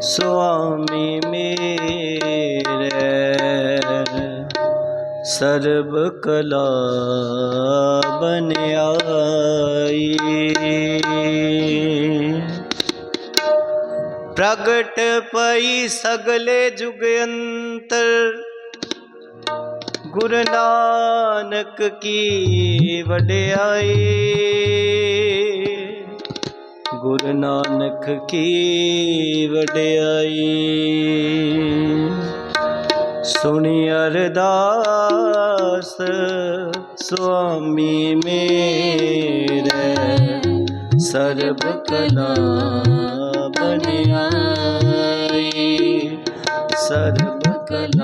ਸੁਆਮੀ ਮੇਰੇ ਸਰਬ ਕਲਾ ਬਨਿਆਈ ਪ੍ਰਗਟ ਪਈ ਸਗਲੇ ਜੁਗ ਅੰਤਰ ਗੁਰੂ ਨਾਨਕ ਕੀ ਵਡਿਆਈ ਗੁਰੂ ਨਾਨਕ ਕੀ ਵਡਿਆਈ। ਸੁਣੀ ਅਰਦਾਸ ਸੁਆਮੀ ਮੇਰੇ। ਸਰਬ ਕਲਾ ਬਨਿਆਈ ਸਰਬ ਕਲਾ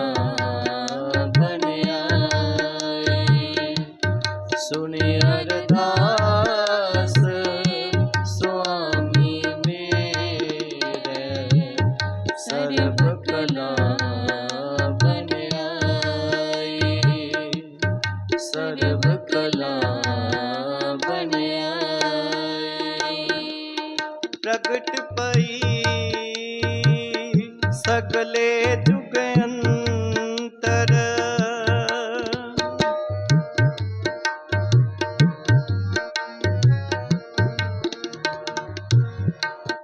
ਸਗਲੇ ਜੁਗ ਅੰਤਰ।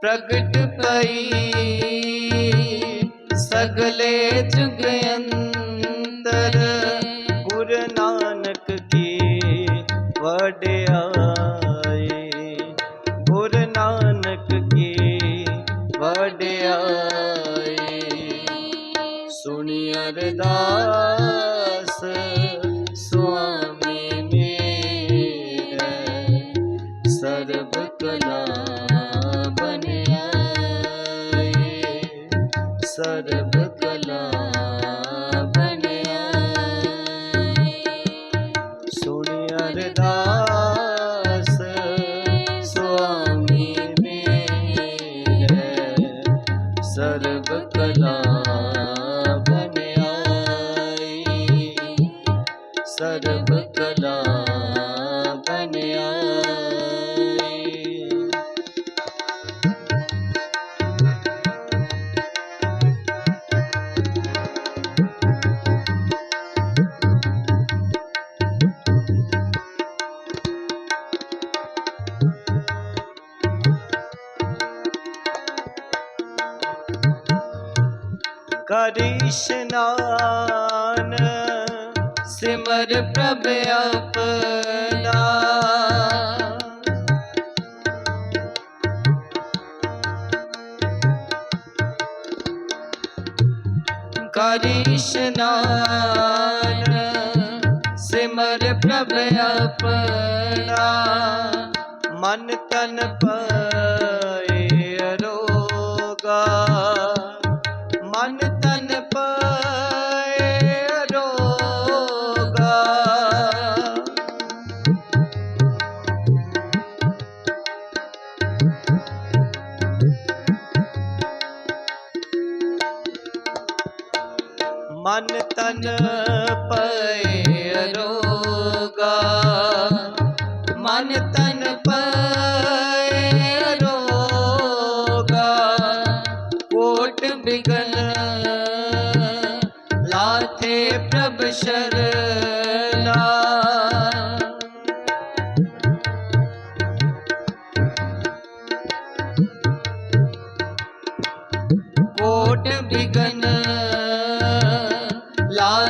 ਪ੍ਰਗਟ ਪਈ ਸਗਲੇ ਜੁਗ ਅੰਤਰ। ਗੁਰੂ ਨਾਨਕ ਕੀ ਵਡਿਆਈ ਗੁਰੂ ਨਾਨਕ ਕੀ ਵਡਿਆਈ ਸੁਣੀ ਅਰਦਾਸ ਸੁਆਮੀ ਮੇਰੇ ਸਰਬ ਕਲਾ ਬਨਿਆਈ ਸਰਬ ਇਸ਼ਨਾਨ ਸਿਮਰ ਪ੍ਰਭ ਆਪਣਾ। ਕਰ ਇਸ਼ਨਾਨ ਸਿਮਰ ਪ੍ਰਭ ਆਪਣਾ। ਮਨ ਤਨ ਪਏ ਮਨ ਤਨ ਪਏ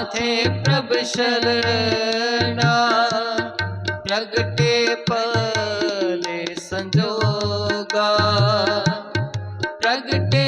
ਲਾਥੇ ਪ੍ਰਭ ਸ਼ਰਣਾ ਪ੍ਰਗਟੇ ਪਲੇ ਸੰਜੋਗਾ ਪ੍ਰਗਟੇ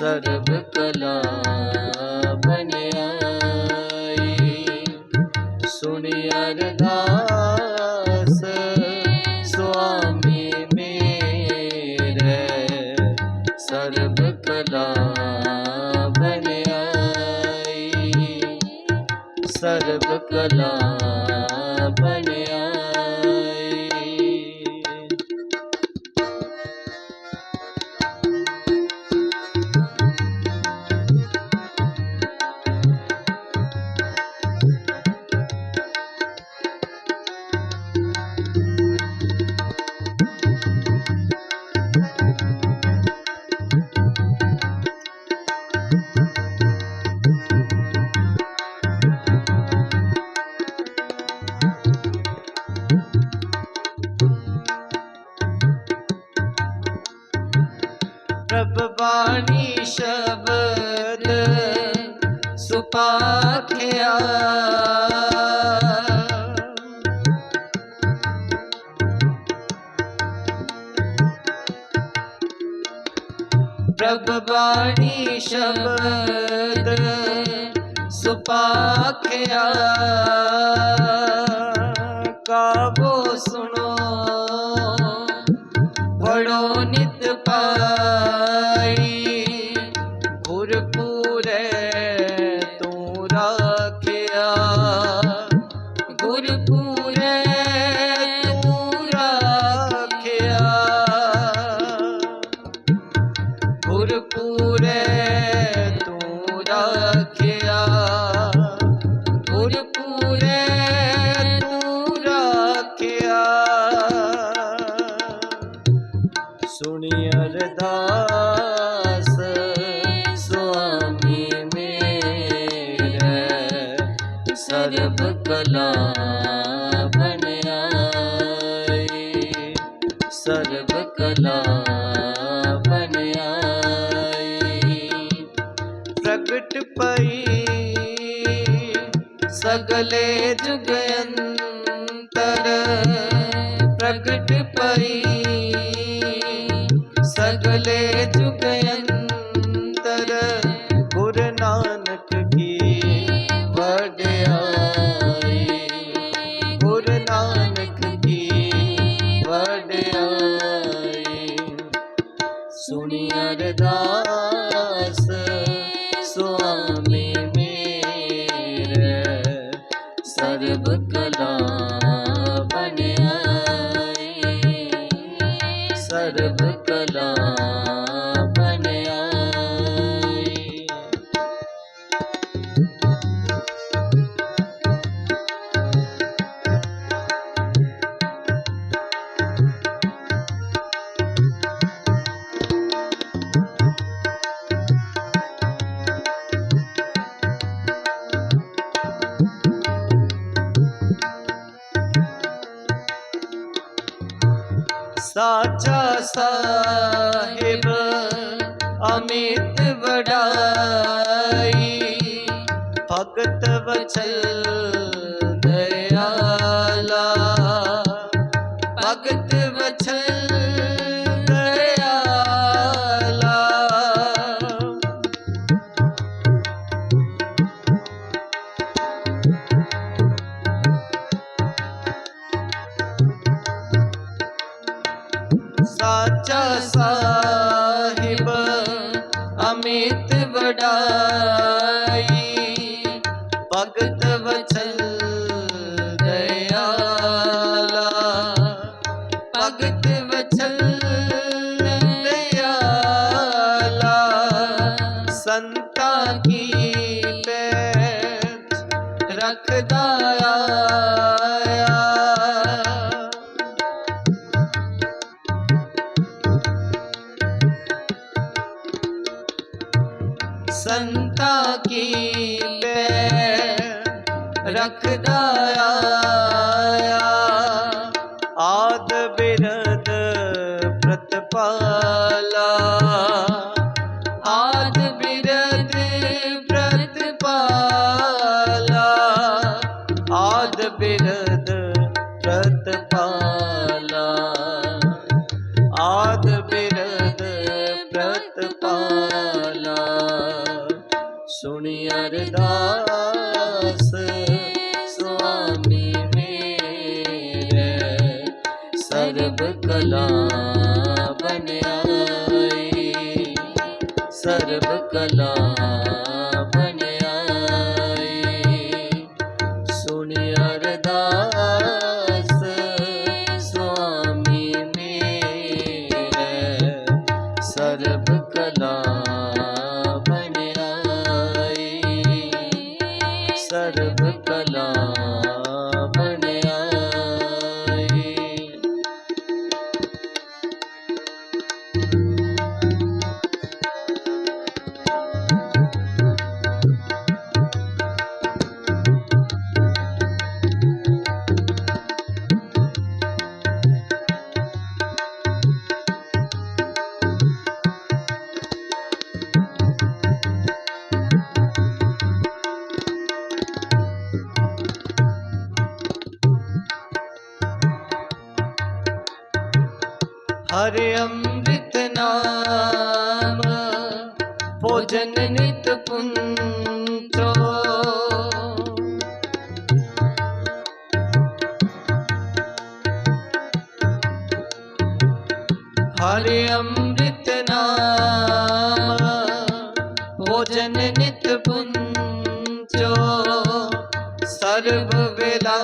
ਸਰਬ ਕਲਾ। ਬਾਣੀ ਸ਼ਬਦ ਸੁਪਾਖਿਆ ਪ੍ਰਭ ਬਾਣੀ ਸ਼ਬਦ ਸੁਪਾਖਿਆ ਕਾਬੋ ਸੁਣੋ ਪੜੋ ਨਿਤ ਪਾ ਗੁਰਪੂਰੇ ਤੂੰ ਰੱਖਿਆ। ਗੁਰਪੂਰੇ ਤੂੰ ਰਾਖਿਆ। ਸੁਣੀ ਅਰਦਾਸ ਸੁਆਮੀ ਮੇਰੇ, ਸਰਬ ਕਲਾ ਬਣਾਈ ਸਰਬ ਕਲਾ ਸਾਹਿਬ ਅਮਿਤ ਵਡਾਈ ਭਗਤ ਵਚਲ ਸਾਚਾ ਸਾਹਿਬ ਅਮਿਤ ਵਡਾਈ। ਭਗਤ ਵਚਨ ਦਇਆਲਾ। ਭਗਤ ਵਚਲ ਦਇਆਲਾ। ਸੰਤਾ ਕੀ ਪੈਠ ਰੱਖਦਾ ਆਇਆ ਅਰਦਾਸ ਸੁਆਮੀ ਮੇਰੇ ਸਰਬ ਕਲਾ ਬਣਾਈ ਸਰਬ ਕਲਾ ਹਰਿ ਅੰਮ੍ਰਿਤ ਨਾਮ ਭੋਜਨ ਨਿਤ ਪੁੰਚੋ ਹਰਿ ਅੰਮ੍ਰਿਤ ਨਾਮ ਭੋਜਨ ਨਿਤ ਪੁੰਚੋ ਸਰਬ ਵੇਲਾ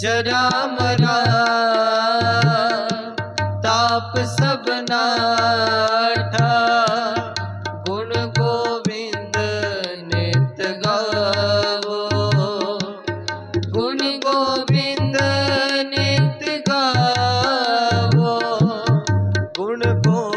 ਜਰਾ ਮਰਾ ਤਾਪ ਸਭਨਾ ਠਾ ਗੁਣ ਗੋਬਿੰਦ ਨਿਤ ਗਾਵੋ ਗੁਣ ਗੋਬਿੰਦ ਨਿਤ ਗਾਵੋ ਗੁਣ ਗੋ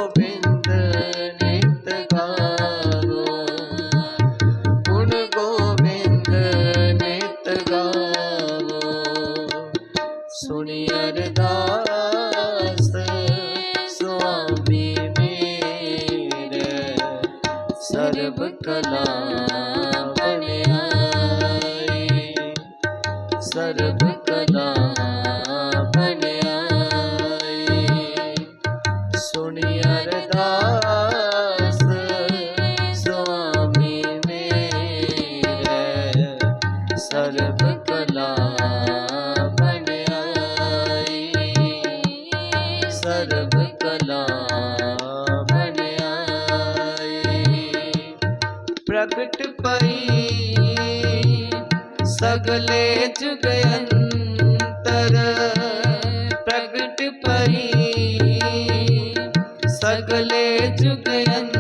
ਸਗਲੇ ਜੁਗ ਅੰਤਰ ਪ੍ਰਗਟ ਪਈ ਸਗਲੇ ਜੁਗ ਅੰਤਰ